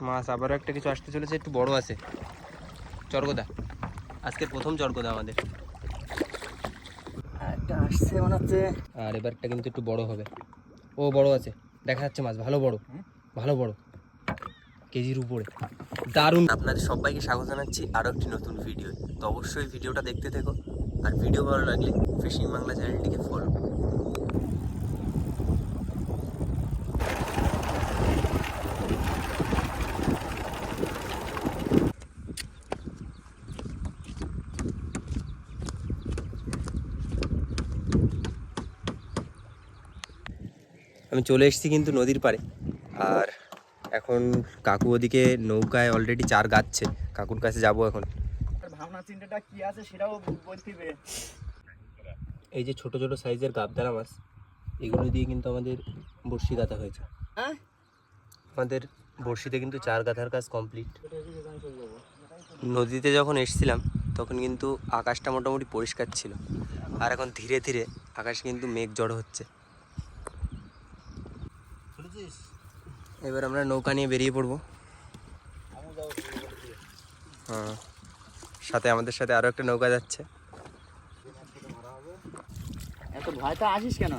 মাছ আবারও একটা কিছু আসতে চলেছে একটু বড় আছে। চরগোদা। আজকে প্রথম চরগোদা আমাদের। একটা আসছে মনে হচ্ছে। আর এবারটা কিন্তু একটু বড় হবে। ও বড় আছে। দেখা যাচ্ছে মাছ ভালো বড়। ভালো বড়। কেজির উপরে। দারুণ। আপনাদের সবাইকে স্বাগত জানাচ্ছি আরও একটি নতুন ভিডিও তো অবশ্যই ভিডিওটা দেখতে থেকো। আর ভিডিও ভালো লাগলে ফিশিং বাংলা চ্যানেলটিকে ফলো আমি চলে এসেছি কিন্তু নদীর পাড়ে। আর এখন কাকু ওদিকে নৌকায় অলরেডি চার গাচ্ছে। কাকুর কাছে যাব এখন। ভাবনা চিন্তাটা কি আছে সেটাও বলতে এই যে ছোট ছোট সাইজের গাবদারা মাছ এগুলো দিয়ে কিন্তু আমাদের বড়শি গাঁথা হয়েছে। হ্যাঁ? আমাদের বড়শিতে কিন্তু চার গাঁথার কাজ কমপ্লিট নদীতে যখন এসেছিলাম তখন কিন্তু আকাশটা মোটামুটি পরিষ্কার ছিল। আর এখন ধীরে ধীরে আকাশ কিন্তু মেঘ জড়ো হচ্ছে। এবার আমরা নৌকা নিয়ে বেরিয়ে পড়ব। হ্যাঁ সাথে আমাদের সাথে আরও একটা নৌকা যাচ্ছে। এত ভয়টা আসিস কেন?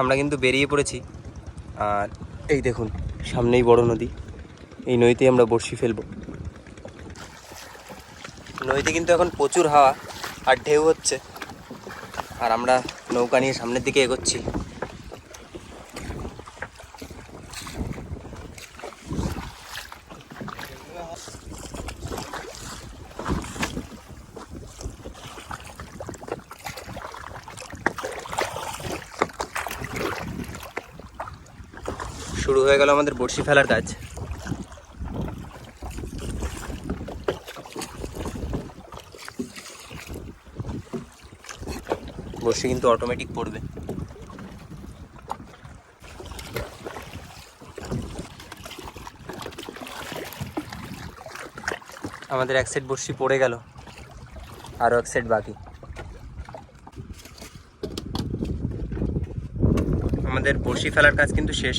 আমরা কিন্তু বেরিয়ে পড়েছি। আর এই দেখুন সামনেই বড় নদী। এই নদীতে আমরা বড়শি ফেলব। নদীতে কিন্তু এখন প্রচুর হাওয়া আর ঢেউ হচ্ছে। আর আমরা নৌকা নিয়ে সামনের দিকে এগোচ্ছি। শুরু হয়ে গেল আমাদের বড়শি ফেলার কাজ। বড়শি কিন্তু অটোমেটিক পড়বে। আমাদের এক সেট বড়শি পড়ে গেল আরও এক সেট বাকি। আমাদের বড়শি ফেলার কাজ কিন্তু শেষ।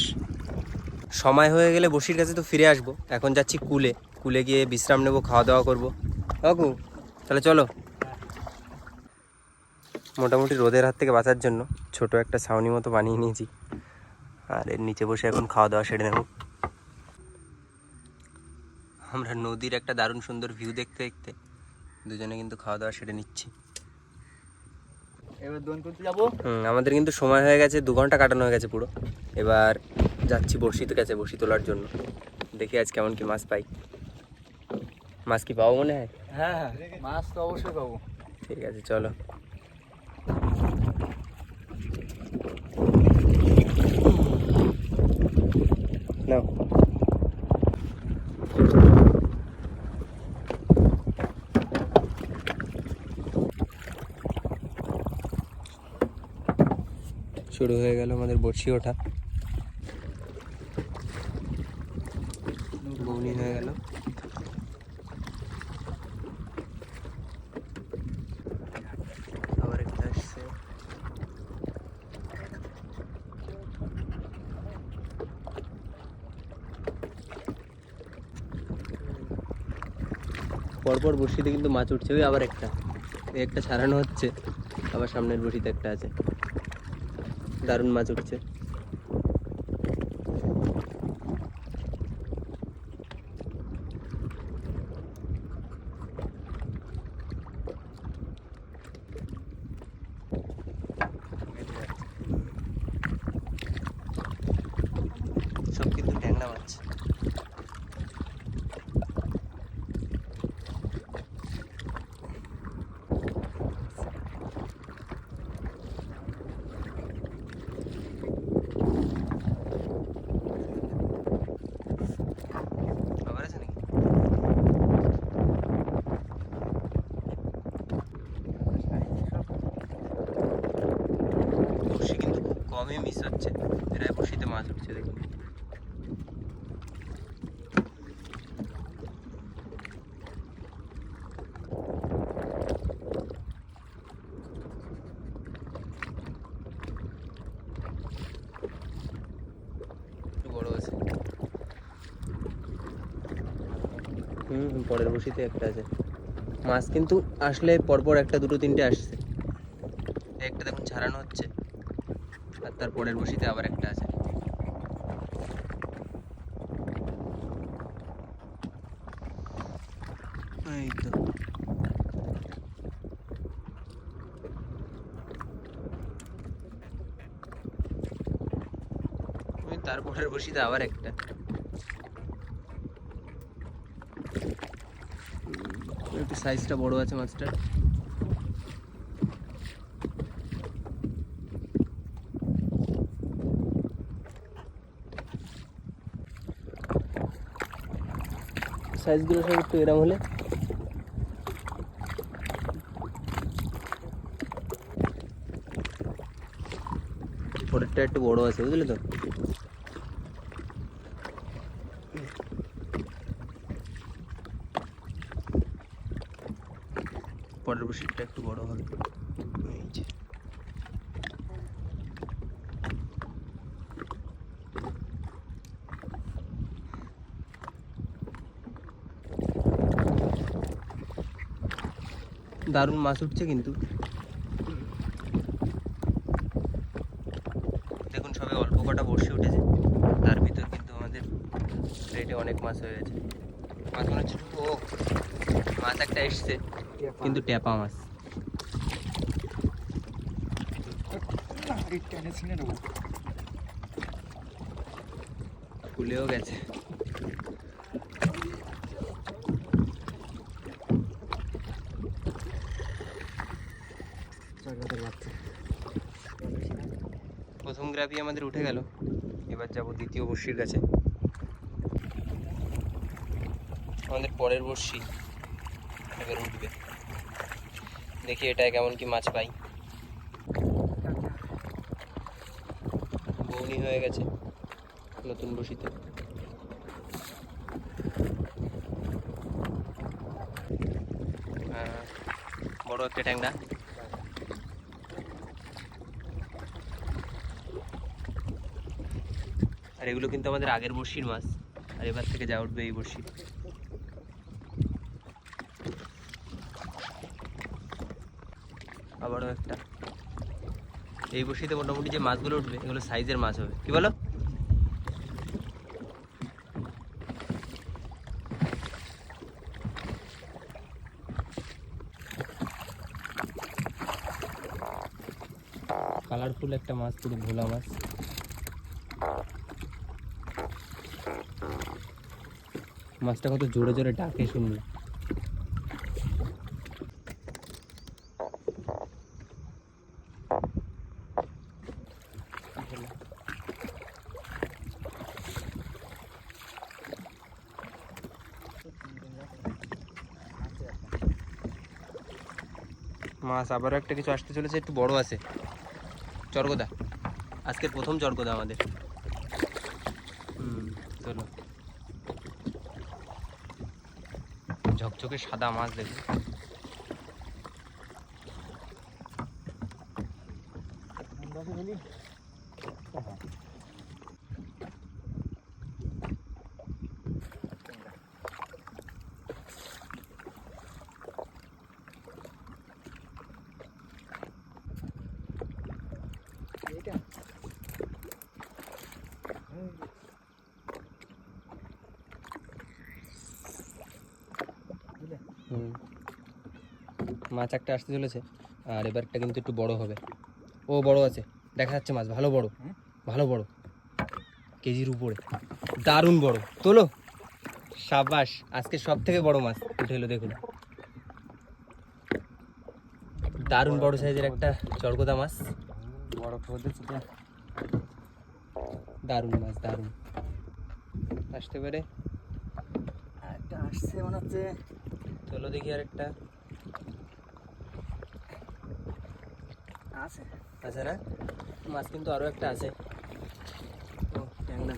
সময় হয়ে গেলে বড়শির কাছে তো ফিরে আসব। এখন যাচ্ছি কুলে। কুলে গিয়ে বিশ্রাম নেব, খাওয়া দাওয়া করব। কাকু, তাহলে চলো। মোটামুটি রোদের হাত থেকে বাঁচার জন্য ছোট একটা ছাউনি মতো বানিয়ে নিয়েছি। আর এর নিচে বসে এখন খাওয়া দাওয়া সেরে নেব। আমরা নদীর একটা দারুণ সুন্দর ভিউ দেখতে দেখতে দুজনে কিন্তু খাওয়া দাওয়া সেরে নিচ্ছি। এবার দোন করতে যাব? হুম আমাদের কিন্তু সময় হয়ে গেছে দু ঘণ্টা কাটানো হয়ে গেছে পুরো। এবার যাচ্ছি বড়শিতে গেছে বড়শি তোলার জন্য। দেখি আজ কেমন কি মাছ পাই। মাছ কি পাবো মনে হয়? হ্যাঁ হ্যাঁ মাছ তো অবশ্যই পাবো। ঠিক আছে চলো। শুরু হয়ে গেল আমাদের বড়শি ওঠা বৌনি হয়ে গেল আবার একটা আসছে পরপর বসিতে কিন্তু মাছ উঠছে, ওই আবার একটা। একটা ছাড়ানো হচ্ছে, আবার সামনের বসিতে একটা আছে। দারুণ মাছ উঠছে। কমই মিস হচ্ছে। এরা বসিতে মাছ উঠছে দেখুন। পরের বসিতে একটা আছে। মাছ কিন্তু আসলে পরপর একটা দুটো তিনটে আসছে। একটা দেখুন ছাড়ানো হচ্ছে। তার পরের বসিতে আবার একটা আছে। এই তো। তারপরের বসিতে আবার একটা। একটু সাইজটা বড় আছে মাছটা সাইজগুলো সব একটু এরম হলে পরেরটা একটু বড় আছে বুঝলে তো পরের বসিরটা একটু বড় হবে দারুণ মাছ উঠছে কিন্তু। দেখুন সবে অল্প কটা বড়শি উঠেছে। তার ভিতর কিন্তু আমাদের প্লেটে অনেক মাছ হয়ে গেছে। মাছ মনে হচ্ছে ও মাছ একটা এসছে। কিন্তু ট্যাপা মাছ। ফুলেও গেছে। গ্রাফি আমাদের উঠে গেল। এবার যাব দ্বিতীয় বর্ষির কাছে। আমাদের পরের বর্ষি এবার উঠবে। দেখি এটায় কেমন কি মাছ পাই। বৌনি হয়ে গেছে নতুন বসিতে বড় একটা ট্যাংরা আর এগুলো কিন্তু আমাদের আগের বর্ষির মাছ। আর এবার থেকে যা উঠবে এই বর্ষি আবারও একটা। এই বর্ষিতে মোটামুটি যে মাছগুলো উঠবে, এগুলো সাইজের মাছ হবে। কি বলো? কালারফুল একটা মাছ পুরো ভোলা মাছ। মাছটা কত জোরে জোরে ডাকে শুনলে। মাছ, আবারও একটা কিছু আসতে চলেছে, একটু বড় আছে। চরগোদা। আজকের প্রথম চরগোদা আমাদের। হুম, চলো। ঝকঝকে সাদা মাছ দেখো মাছ একটা আসতে চলেছে আর এবারটা কিন্তু একটু বড় হবে। ও বড় আছে দেখা যাচ্ছে মাছ ভালো বড় ভালো বড়। কেজির উপরে। দারুণ বড়। তোলো। সাবাস আজকে সব থেকে বড় মাছ। উঠে এলো দেখুন। দারুণ বড় সাইজের একটা চরগোদা মাছ। বড় দারুণ মাছ দারুণ। আসতে পারে? একটা আসছে মনে হচ্ছে। চলো দেখি আর একটা আছে। আছে না মাছ কিন্তু আরও একটা আছে। ও ট্যাংরা।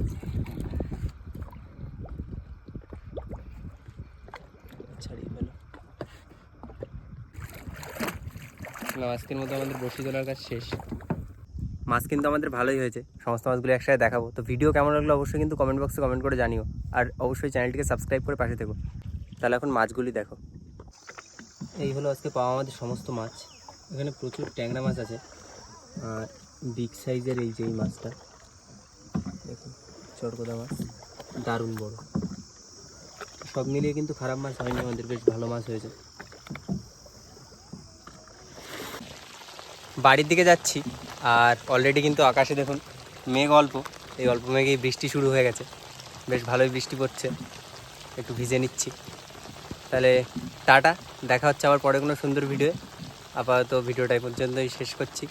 ছাড়িয়ে ফেলো। আজকের মতো আমাদের বসি তোলার কাজ শেষ। মাছ কিন্তু আমাদের ভালোই হয়েছে। সমস্ত মাছগুলো একসাথে দেখাবো। তো ভিডিও কেমন লাগল অবশ্যই কিন্তু কমেন্ট বক্সে কমেন্ট করে জানিও। আর অবশ্যই চ্যানেলটিকে সাবস্ক্রাইব করে পাশে থেকো। তাহলে এখন মাছগুলি দেখো। এই হলো আজকে পাওয়া আমাদের সমস্ত মাছ। এখানে প্রচুর ট্যাংরা মাছ আছে। আর বিগ সাইজের এই যে মাছটা, দেখুন চরকদা মাছ, দারুণ বড়। সব মিলিয়ে কিন্তু খারাপ মাছ হয়নি, আমাদের বেশ ভালো মাছ হয়েছে। বাড়ির দিকে যাচ্ছি, আর অলরেডি কিন্তু আকাশে দেখুন মেঘ অল্প। এই অল্প মেঘেই বৃষ্টি শুরু হয়ে গেছে। বেশ ভালোই বৃষ্টি পড়ছে। একটু ভিজে নিচ্ছি। তাহলে টাটা, দেখা হচ্ছে আবার পরে কোনো সুন্দর ভিডিও আপাতত ভিডিওটা এই পর্যন্তই শেষ করছি।